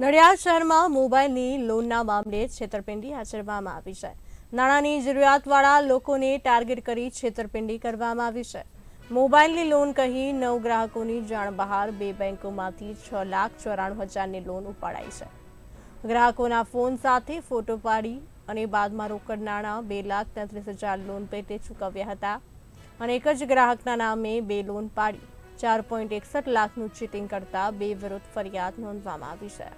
નડિયાદ શહેરમાં મોબાઈલની લોનના મામલે છેતરપિંડી આચરવામાં આવી છે. નાણાંની જરૂરિયાતવાળા લોકોને ટાર્ગેટ કરી છેતરપિંડી કરવામાં આવી છે. મોબાઈલની લોન કહી નવ ગ્રાહકોની જાણ બહાર બે બેંકોમાંથી છ લાખ ચોરાણું હજારની લોન ઉપાડાઈ છે. ગ્રાહકોના ફોન સાથે ફોટો પાડી અને બાદમાં રોકડ નાણાં બે લાખ તેત્રીસ હજાર લોન પેટે ચૂકવ્યા હતા અને એક જ ગ્રાહકના નામે બે લોન પાડી. ચાર પોઈન્ટ એકસઠ લાખનું ચીટિંગ કરતા બે વિરુદ્ધ ફરિયાદ નોંધવામાં આવી છે.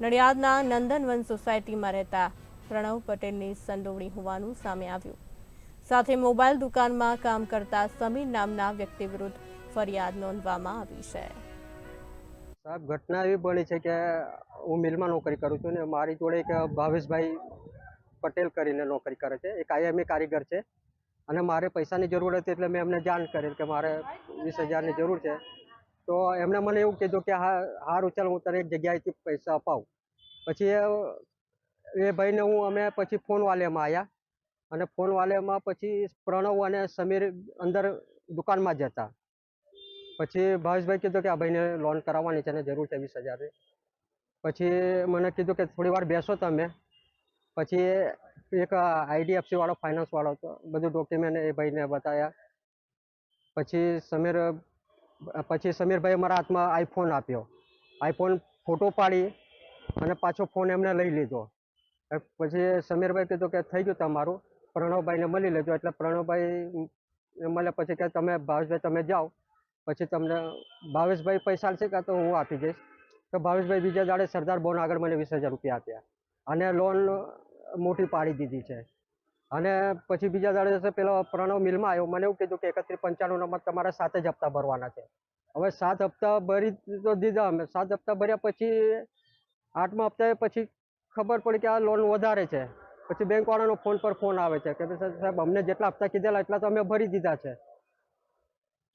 નડિયાદના નંદનવન સોસાયટીમાં રહેતા પ્રણવ પટેલની સંડોવણી હોવાનું સામે આવ્યું. સાથે મોબાઈલ દુકાનમાં કામ કરતા સમીર નામના વ્યક્તિ વિરુદ્ધ ફરિયાદ નોંધવામાં આવી છે. સાહેબ, ઘટના એવી બની છે કે હું મિલમાં નોકરી કરું છું ને મારી જોડે એક ભાવેશભાઈ પટેલ કરીને નોકરી કરે છે. એક આઈએમએ કારીગર છે. અને મારે પૈસાની જરૂર હતી એટલે મેં એમને જાણ કરી કે મારે વીસ હજારની જરૂર છે. તો એમણે મને એવું કીધું કે હા હારું ચાલ હું તને એક જગ્યાએથી પૈસા અપાવું. પછી એ ભાઈને હું, અમે પછી ફોન વાલેમાં આવ્યા અને ફોન વાલેમાં પછી પ્રણવ અને સમીર અંદર દુકાનમાં જતા. પછી ભાવેશભાઈ કીધું કે આ ભાઈને લોન કરાવવાની છે ને જરૂર છે વીસ હજારની. પછી મને કીધું કે થોડી વાર બેસો તમે. પછી એક આઈડીએફસી વાળો ફાઇનાન્સ વાળો હતો. બધું ડોક્યુમેન્ટ એ ભાઈને બતાવ્યા પછી સમીર પછી સમીરભાઈએ મારા હાથમાં આઈફોન આપ્યો. આઈફોન ફોટો પાડી અને પાછો ફોન એમને લઈ લીધો. પછી સમીરભાઈ કીધું કે થઈ ગયું તમારું. પ્રણવભાઈને મળી લેજો. એટલે પ્રણવભાઈ મળે પછી કે તમે ભાવેશભાઈ, તમે જાઓ. પછી તમને ભાવેશભાઈ પૈસા છે કાં તો હું આપી દઈશ. તો ભાવેશભાઈ બીજા દાડે સરદાર બોન આગળ મને વીસ હજાર રૂપિયા આપ્યા. અને લોન મોટી પાડી દીધી છે. અને પછી બીજા દાડે જશે પેલો પ્રણવ મિલમાં આવ્યો. મને એવું કીધું કે એકત્રીસ પંચાણું નંબર તમારે સાત જ હપ્તા ભરવાના છે. હવે સાત હપ્તા ભરી તો દીધા અમે. સાત હપ્તા ભર્યા પછી આઠમા હપ્તાએ પછી ખબર પડી કે આ લોન વધારે છે. પછી બેંકવાળાનો ફોન પર ફોન આવે છે કે સાહેબ અમને જેટલા હપ્તા કીધેલા એટલા તો અમે ભરી દીધા છે.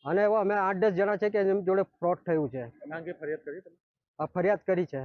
અને એવા અમે આઠ દસ જણા છે કે એમ જોડે ફ્રોડ થયું છે. ફરિયાદ કરી છે.